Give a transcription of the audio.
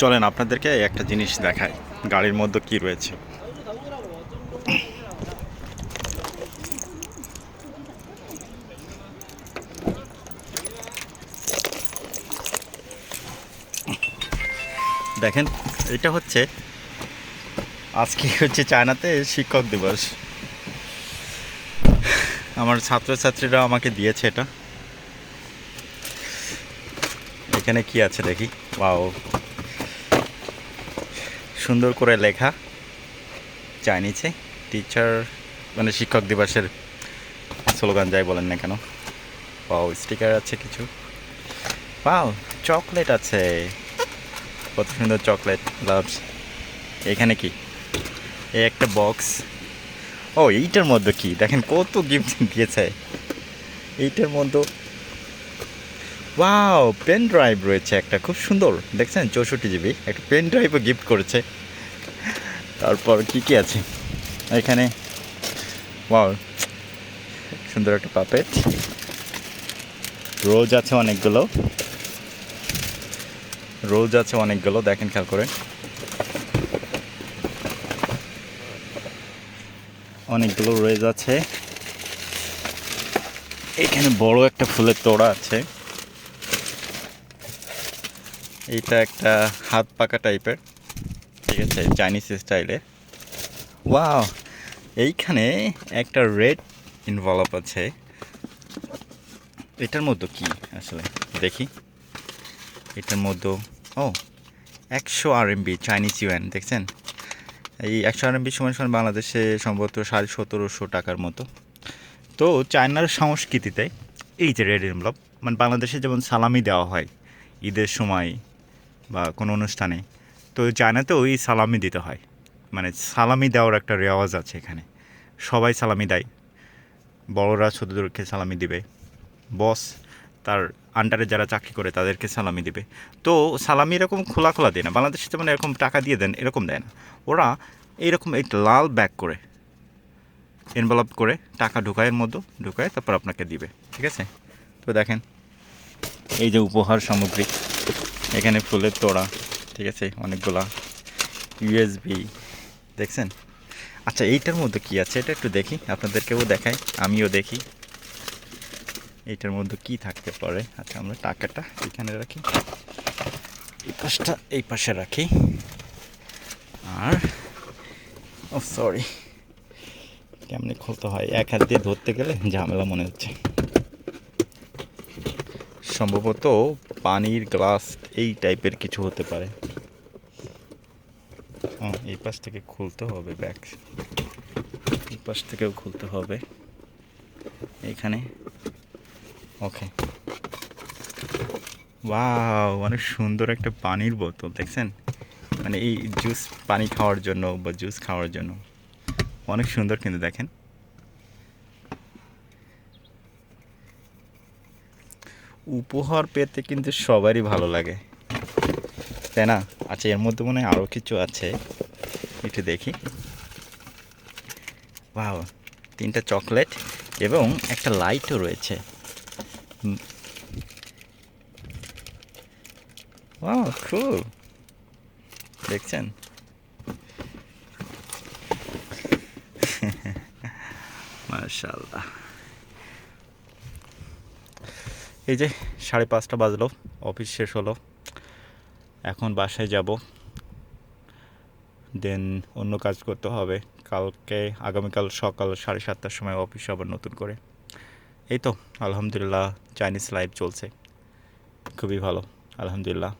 চলেন আপনাদেরকে একটা জিনিস দেখাই, গাড়ির মধ্যে কি রয়েছে। দেখেন, এটা হচ্ছে আজকে হচ্ছে চায়নাতে শিক্ষক দিবস। আমার ছাত্রছাত্রীরা আমাকে দিয়েছে এটা। এখানে কি আছে দেখি? ওয়াও। সুন্দর করে লেখা। চাইনিজে টিচার মানে শিক্ষক দিবসের স্লোগান যাই বলেন না কেন। পাও স্টিকার আছে কিছু। পাও চকলেট আছে। কত সুন্দর চকলেট লাভস এখানে কি? এই একটা বক্স ও এইটার মধ্যে কি? দেখেন কত গিফট দিয়েছে। এইটার মধ্যে ওয়াও পেন ড্রাইভ রয়েছে একটা, খুব সুন্দর। দেখছেন? চৌষট্টি জিবি একটা পেন ড্রাইভও গিফট করেছে। তারপর কি কি আছে? এখানে ওয়াও সুন্দর একটা পাপেট রোজ আছে অনেকগুলো। রোজ আছে অনেকগুলো, দেখেন খেয়াল করে অনেকগুলো রোজ আছে। এখানে বড় একটা ফুলের তোড়া আছে। এইটা একটা হাত পাকা টাইপের, ঠিক আছে চাইনিজ স্টাইলে ওয়াও এইখানে একটা রেড ইনভলভ আছে। এটার মধ্যে কি আসলে? দেখি। এটার মধ্যে, ও, একশো আর আরএমবি চাইনিজ ইউএন দেখছেন? এই একশো আর আরএমবি সমান সমান বাংলাদেশে সম্ভবত সাড়ে সতেরোশো টাকার মতো। তো চায়নার সংস্কৃতিতে এই যে রেড এনভলপ মানে বাংলাদেশে যেমন সালামি দেওয়া হয় ঈদের সময় বা কোনো অনুষ্ঠানে, তো চায়নাতেও ওই সালামি দিতে হয়। মানে সালামি দেওয়ার একটা রেওয়াজ আছে এখানে। সবাই সালামি দেয়। বড়রা ছোটদেরকে সালামি দিবে। বস তার আন্ডারে যারা চাকরি করে তাদেরকে সালামি দিবে। তো সালামি এরকম খোলা খোলা দেয় না। বাংলাদেশে যেমন এরকম টাকা দিয়ে দেন, এরকম দেয় না। ওরা এইরকম একটা লাল ব্যাগ করে এনভেলপ করে টাকা ঢুকায়ের মধ্যে ঢুকায় তারপর আপনাকে দিবে। ঠিক আছে? তো দেখেন, এই যে উপহার সামগ্রী। এখানে ফুলের তোড়া, ঠিক আছে? অনেকগুলা ইউএসবি দেখছেন? আচ্ছা এইটার মধ্যে কি আছে? এটা একটু দেখি, আপনাদেরকেও দেখাই, আমিও দেখি। এইটার মধ্যে কি থাকতে পারে? আচ্ছা আমরা টাকাটা এখানে রাখি। এই পাশটা এই পাশে রাখি। আর ও সরি কেমনি খুলতে হয়? এক হাত দিয়ে ধরতে গেলে ঝামেলা মনে হচ্ছে। সম্ভবত পানির গ্লাস, এই টাইপের কিছু হতে পারে। এই পাশ থেকে খুলতে হবে ব্যাগ এই পাশ থেকেও খুলতে হবে। এখানে। ওকে ওয়াও অনেক সুন্দর একটা পানির বোতল, দেখছেন? মানে এই জুস পানি খাওয়ার জন্য বা জুস খাওয়ার জন্য। অনেক সুন্দর কিন্তু দেখেন। উপহার পেতে কিন্তু সবারই ভালো লাগে। তাই না? আচ্ছা এর মধ্যে মনে হয় আরও কিছু আছে। একটু দেখি। বাহ তিনটা চকলেট এবং একটা লাইটও রয়েছে। ওয়াও খুব দেখছেন? মাশাল্লাহ এই যে সাড়ে পাঁচটা বাজলো, অফিস শেষ হলো। এখন বাসায় যাব। দেন অন্য কাজ করতে হবে। কালকে আগামীকাল সকাল সাড়ে সাতটার সময় অফিস আবার নতুন করে। এই তো, আলহামদুলিল্লাহ চাইনিজ লাইফ চলছে। খুবই ভালো, আলহামদুলিল্লাহ।